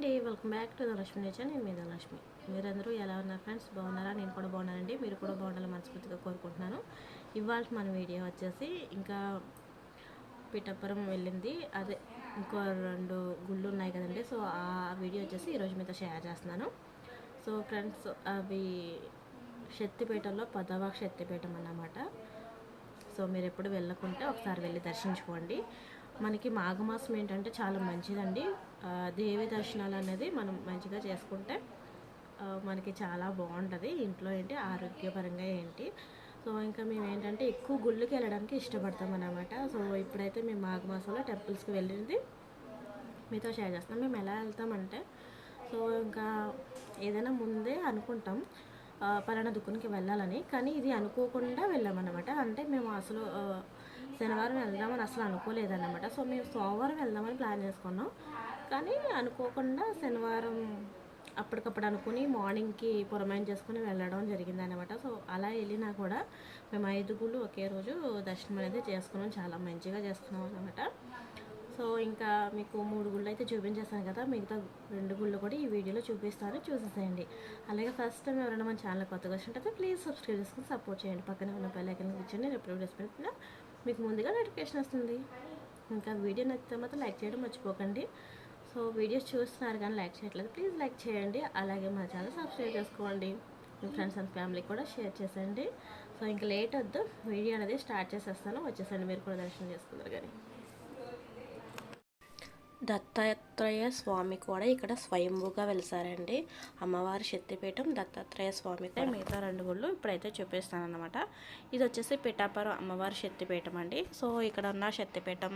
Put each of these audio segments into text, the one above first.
అండి welcome back to Dhanalakshmi nature. నేను మీ ధనలక్ష్మి మీరందరూ ఎలా ఉన్నారు ఫ్రెండ్స్? బాగున్నారా? నేను కూడా బాగున్నానండి. మీరు కూడా బాగుండాలని మనస్ఫూర్తిగా కోరుకుంటున్నాను. ఇవాళ మన వీడియో వచ్చేసి ఇంకా పిఠాపురం వెళ్ళింది. అదే ఇంకో రెండు గుళ్ళు ఉన్నాయి కదండి. సో ఆ వీడియో వచ్చేసి ఈరోజు మీతో షేర్ చేస్తున్నాను. సో ఫ్రెండ్స్ అవి శక్తిపేటలో పదవ శక్తిపీఠం అన్నమాట. సో మీరు ఎప్పుడు వెళ్ళకుంటే ఒకసారి వెళ్ళి దర్శించుకోండి. మనకి మాఘమాసం ఏంటంటే చాలా మంచిదండి. దేవి దర్శనాలు అనేది మనం మంచిగా చేసుకుంటే మనకి చాలా బాగుంటుంది. ఇంట్లో ఏంటి? ఆరోగ్యపరంగా ఏంటి? సో ఇంకా మేము ఏంటంటే ఎక్కువ గుళ్ళకి వెళ్ళడానికి ఇష్టపడతాం అనమాట సో ఇప్పుడైతే మేము మాఘ మాసంలో టెంపుల్స్కి వెళ్ళింది. మీతో షేర్ చేస్తున్నాం మేము ఎలా వెళ్తామంటే సో ఇంకా ఏదైనా ముందే అనుకుంటాం పలానా దుక్కునికి వెళ్ళాలని. కానీ ఇది అనుకోకుండా వెళ్ళామన్నమాట అంటే మేము అసలు శనివారం వెళ్దామని అసలు అనుకోలేదన్నమాట. సో మేము సోమవారం వెళ్దామని ప్లాన్ చేసుకున్నాం. కానీ అనుకోకుండా శనివారం అప్పటికప్పుడు అనుకుని మార్నింగ్కి పురమాయం చేసుకుని వెళ్ళడం జరిగింది అనమాట సో అలా వెళ్ళినా కూడా మేము ఐదుగురు ఒకే రోజు దర్శనం అనేది చేసుకున్నాం. చాలా మంచిగా చేసుకున్నాం అనమాట సో ఇంకా మీకు మూడు గుళ్ళు అయితే చూపించేసాను కదా మిగతా రెండు గుళ్ళు కూడా ఈ వీడియోలో చూపిస్తాను. చూసేసేయండి. అలాగే ఫస్ట్ టైం ఎవరైనా మన ఛానల్ కొత్తగా వచ్చినట్టయితే ప్లీజ్ సబ్స్క్రైబ్ చేసుకుని సపోర్ట్ చేయండి. పక్కన ఉన్న బెల్ ఐకన్ కూర్చొని నేను ఎప్పుడు వీడియోస్ పెట్టినా మీకు ముందుగా నోటిఫికేషన్ వస్తుంది. ఇంకా వీడియో నచ్చితే మాత్రం లైక్ చేయడం మర్చిపోకండి. సో వీడియోస్ చూస్తున్నారు కానీ లైక్ చేయట్లేదు. ప్లీజ్ లైక్ చేయండి. అలాగే మా ఛానల్ సబ్స్క్రైబ్ చేసుకోండి. మీ ఫ్రెండ్స్ అండ్ ఫ్యామిలీ కూడా షేర్ చేసేయండి. సో ఇంకా లేట్ వద్దు. వీడియో అనేది స్టార్ట్ చేసేస్తాను. వచ్చేసండి. మీరు కూడా దర్శనం చేసుకున్నారు కానీ. దత్తాత్రేయ స్వామి కూడా ఇక్కడ స్వయంభూగా వెలిసారండి. అమ్మవారి శక్తిపీఠం దత్తాత్రేయ స్వామి మిగతా రెండు గుళ్ళు ఇప్పుడైతే చూపిస్తాను అనమాట ఇది వచ్చేసి పిఠాపురం అమ్మవారి శక్తిపీఠం అండి. సో ఇక్కడ ఉన్న శక్తిపీఠం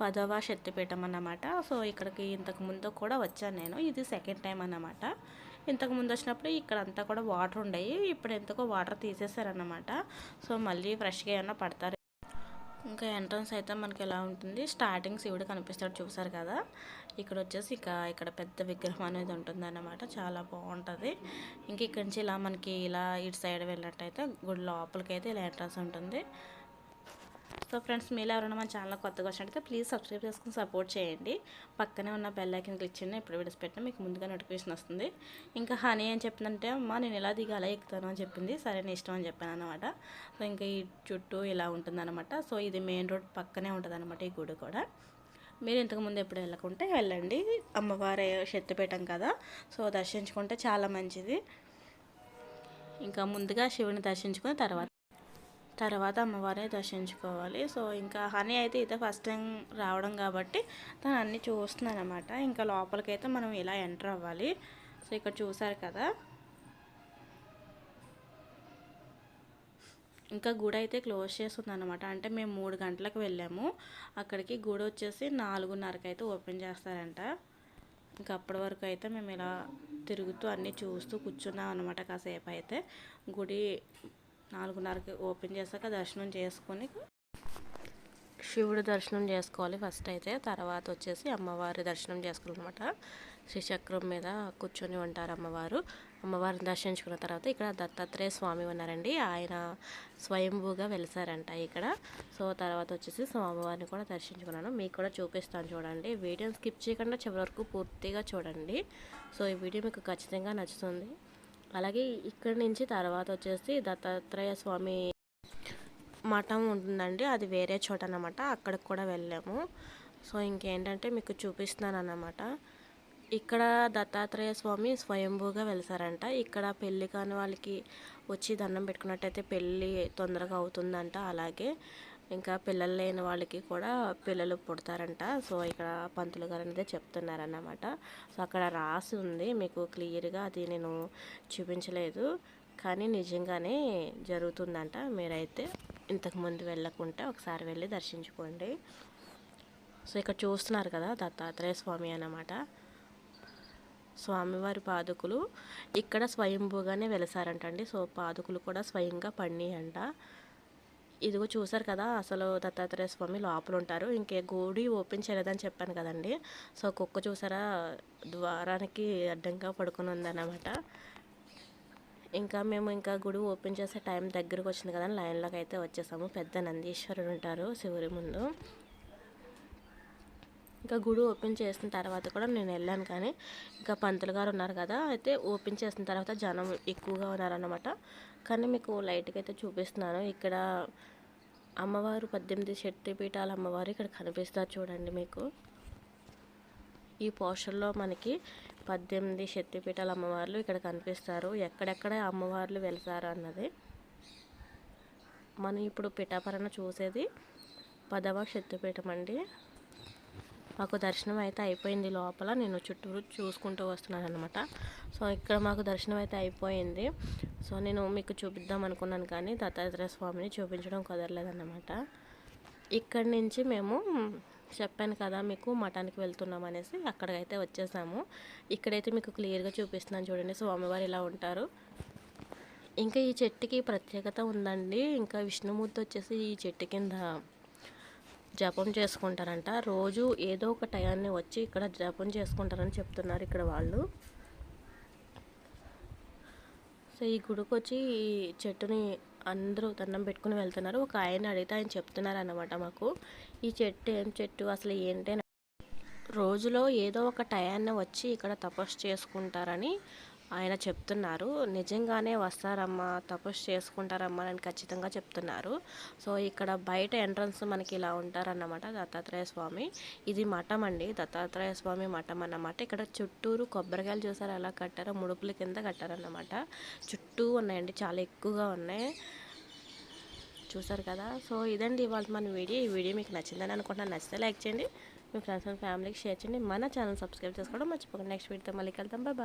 పదవ శక్తిపీఠం అన్నమాట. సో ఇక్కడికి ఇంతకు ముందు కూడా వచ్చాను నేను. ఇది సెకండ్ టైం అన్నమాట. ఇంతకు ముందు వచ్చినప్పుడు ఇక్కడ అంతా కూడా వాటర్ ఉండేవి ఇప్పుడు ఎంతకో వాటర్ తీసేసారన్నమాట సో మళ్ళీ ఫ్రెష్గా ఏమన్నా పడతారు ఇంకా ఎంట్రన్స్ అయితే మనకి ఎలా ఉంటుంది? స్టార్టింగ్ శివుడు కనిపిస్తాడు చూసారు కదా? ఇక్కడ వచ్చేసి ఇక ఇక్కడ పెద్ద విగ్రహం అనేది ఉంటుందన్నమాట. చాలా బాగుంటుంది. ఇంక ఇక్కడి నుంచి ఇలా మనకి ఇలా ఇటు సైడ్ వెళ్ళినట్టయితే గుడి లోపలికి అయితే ఇలా ఎంట్రన్స్ ఉంటుంది. సో ఫ్రెండ్స్ మీరు ఎవరైనా మన ఛానల్ కొత్తగా వచ్చినట్టయితే ప్లీజ్ సబ్స్క్రైబ్ చేసుకుని సపోర్ట్ చేయండి. పక్కనే ఉన్న బెల్ ఐకన్ క్లిక్ చేయండి ఎప్పుడు వీడియోస్ పెట్టినా మీకు ముందుగా నోటిఫికేషన్ వస్తుంది. ఇంకా హనీ అని చెప్పిందంటే అమ్మ నేను ఇలా దిగి అలా ఎక్కుతాను అని చెప్పింది. సరే నేను ఇష్టం అని చెప్పాను అనమాట సో ఇంకా ఈ చుట్టూ ఇలా ఉంటుందన్నమాట. సో ఇది మెయిన్ రోడ్ పక్కనే ఉంటుంది ఈ గుడి కూడా. మీరు ఇంతకుముందు ఎప్పుడు వెళ్ళకుంటే వెళ్ళండి. అమ్మవారి శక్తిపీఠం కదా. సో దర్శించుకుంటే చాలా మంచిది. ఇంకా ముందుగా శివుని దర్శించుకుని తర్వాత తర్వాత అమ్మవారిని దర్శించుకోవాలి. సో ఇంకా హనీ అయితే ఇదే ఫస్ట్ టైం రావడం కాబట్టి తను అన్నీ చూస్తున్నాను అనమాట ఇంకా లోపలికైతే మనం ఇలా ఎంటర్ అవ్వాలి. సో ఇక్కడ చూసారు కదా. ఇంకా గుడి అయితే క్లోజ్ చేస్తుంది అనమాట అంటే మేము మూడు గంటలకు వెళ్ళాము. అక్కడికి గుడి వచ్చేసి నాలుగున్నరకు అయితే ఓపెన్ చేస్తారంట. ఇంకా అప్పటి వరకు అయితే మేము ఇలా తిరుగుతూ అన్నీ చూస్తూ కూర్చున్నాం అనమాట కాసేపు అయితే. గుడి నాలుగున్నరకి ఓపెన్ చేశాక దర్శనం చేసుకొని శివుడు దర్శనం చేసుకోవాలి ఫస్ట్ అయితే. తర్వాత వచ్చేసి అమ్మవారి దర్శనం చేసుకోవాలన్నమాట. శ్రీచక్రం మీద కూర్చొని ఉంటారు అమ్మవారు. అమ్మవారిని దర్శించుకున్న తర్వాత ఇక్కడ దత్తాత్రేయ స్వామి ఉన్నారండి. ఆయన స్వయంభూగా వెలిసారంట ఇక్కడ. సో తర్వాత వచ్చేసి స్వామివారిని కూడా దర్శించుకున్నాను. మీకు కూడా చూపిస్తాను చూడండి. వీడియోని స్కిప్ చేయకుండా చివరి వరకు పూర్తిగా చూడండి. సో ఈ వీడియో మీకు ఖచ్చితంగా నచ్చుతుంది. అలాగే ఇక్కడి నుంచి తర్వాత వచ్చేసి దత్తాత్రేయ స్వామి మఠం ఉంటుందండి. అది వేరే చోట అనమాట అక్కడికి కూడా వెళ్ళాము. సో ఇంకేంటంటే మీకు చూపిస్తున్నాను అన్నమాట ఇక్కడ దత్తాత్రేయ స్వామి స్వయంభూగా వెళ్తారంట ఇక్కడ పెళ్ళి కాని వాళ్ళకి వచ్చి దండం పెట్టుకున్నట్టయితే పెళ్ళి తొందరగా అవుతుందంట అలాగే. ఇంకా పిల్లలు లేని వాళ్ళకి కూడా పిల్లలు పుడతారంట. సో ఇక్కడ పంతులు గారు అనేది చెప్తున్నారన్నమాట. సో అక్కడ రాసి ఉంది. మీకు క్లియర్గా అది నేను చూపించలేదు. కానీ నిజంగానే జరుగుతుందంట. మీరైతే ఇంతకుముందు వెళ్ళకుంటే ఒకసారి వెళ్ళి దర్శించుకోండి. సో ఇక్కడ చూస్తున్నారు కదా దత్తాత్రేయ స్వామి అన్నమాట. స్వామివారి పాదుకులు. ఇక్కడ స్వయంభూగానే వెలసారంటండి. సో పాదుకులు కూడా స్వయంగా పండియంట. ఇదిగో చూసారు కదా అసలు దత్తాత్రేయ స్వామి లోపల ఉంటారు ఇంకే గుడి ఓపెన్ చేయలేదని చెప్పాను కదండి. సో కుక్క చూసారా ద్వారానికి అడ్డంగా పడుకుని ఉందన్నమాట. ఇంకా మేము ఇంకా గుడి ఓపెన్ చేసే టైం దగ్గరకు వచ్చింది కదా లైన్లోకి అయితే వచ్చేసాము. పెద్ద నందీశ్వరుడు ఉంటారు శివుడి ముందు. ఇంకా గుడి ఓపెన్ చేసిన తర్వాత కూడా నేను వెళ్ళాను కానీ ఇంకా పంతులు గారు ఉన్నారు కదా అయితే ఓపెన్ చేసిన తర్వాత జనం ఎక్కువగా ఉన్నారన్నమాట. కానీ మీకు లైట్గా అయితే చూపిస్తున్నాను. ఇక్కడ అమ్మవారు పద్దెనిమిది శక్తిపీఠాల అమ్మవారు ఇక్కడ కనిపిస్తారు చూడండి మీకు. ఈ పోస్టర్లో మనకి పద్దెనిమిది శక్తిపీఠాల అమ్మవార్లు ఇక్కడ కనిపిస్తారు. ఎక్కడెక్కడ అమ్మవార్లు వెళ్తారు అన్నది మనం ఇప్పుడు పిఠాపరణ చూసేది పదవ శక్తిపీఠం అండి. మాకు దర్శనం అయితే అయిపోయింది లోపల. నేను చుట్టూరు చూసుకుంటూ వస్తున్నాను అనమాట సో ఇక్కడ మాకు దర్శనం అయితే అయిపోయింది. సో నేను మీకు చూపిద్దాం అనుకున్నాను కానీ దత్తాత్రేయ స్వామిని చూపించడం కుదరలేదన్నమాట. ఇక్కడి నుంచి మేము చెప్పాను కదా మీకు మఠానికి వెళ్తున్నాం అనేసి అక్కడికైతే వచ్చేసాము. ఇక్కడైతే మీకు క్లియర్గా చూపిస్తున్నాను చూడండి. స్వామివారు ఇలా ఉంటారు. ఇంకా ఈ చెట్టుకి ప్రత్యేకత ఉందండి. ఇంకా విష్ణుమూర్తి వచ్చేసి ఈ చెట్టు కింద జపం చేసుకుంటారంట. రోజు ఏదో ఒక టయాన్ని వచ్చి ఇక్కడ జపం చేసుకుంటారని చెప్తున్నారు ఇక్కడ వాళ్ళు. సో ఈ గుడికి వచ్చి ఈ చెట్టుని అందరూ దండం పెట్టుకుని వెళ్తున్నారు. ఒక ఆయన అడిగితే ఆయన చెప్తున్నారు అనమాట మాకు. ఈ చెట్టు ఏం చెట్టు? అసలు ఏంటి అని. రోజులో ఏదో ఒక టయాన్ని వచ్చి ఇక్కడ తపస్సు చేసుకుంటారని ఆయన చెప్తున్నారు నిజంగానే వస్తారమ్మా తపస్సు చేసుకుంటారమ్మా అని ఖచ్చితంగా చెప్తున్నారు. సో ఇక్కడ బయట ఎంట్రన్స్ మనకి ఇలా ఉంటారన్నమాట దత్తాత్రేయ స్వామి. ఇది మఠం అండి దత్తాత్రేయ స్వామి మఠం అన్నమాట. ఇక్కడ చుట్టూరు కొబ్బరికాయలు చూసారు ఎలా కట్టారో ముడుపుల కింద కట్టారన్నమాట. చుట్టూ ఉన్నాయండి చాలా ఎక్కువగా ఉన్నాయి. చూసారు కదా? సో ఇదండి ఇవాళ మన వీడియో. ఈ వీడియో మీకు నచ్చిందని అనుకుంటున్నాను. నచ్చితే లైక్ చేయండి. మీ ఫ్రెండ్స్ అండ్ ఫ్యామిలీకి షేర్ చేయండి. మన ఛానల్ సబ్స్క్రైబ్ చేసుకోవడం మర్చిపోకండి. నెక్స్ట్ వీడియోతో మళ్ళీ కలుద్దాం. బాయ్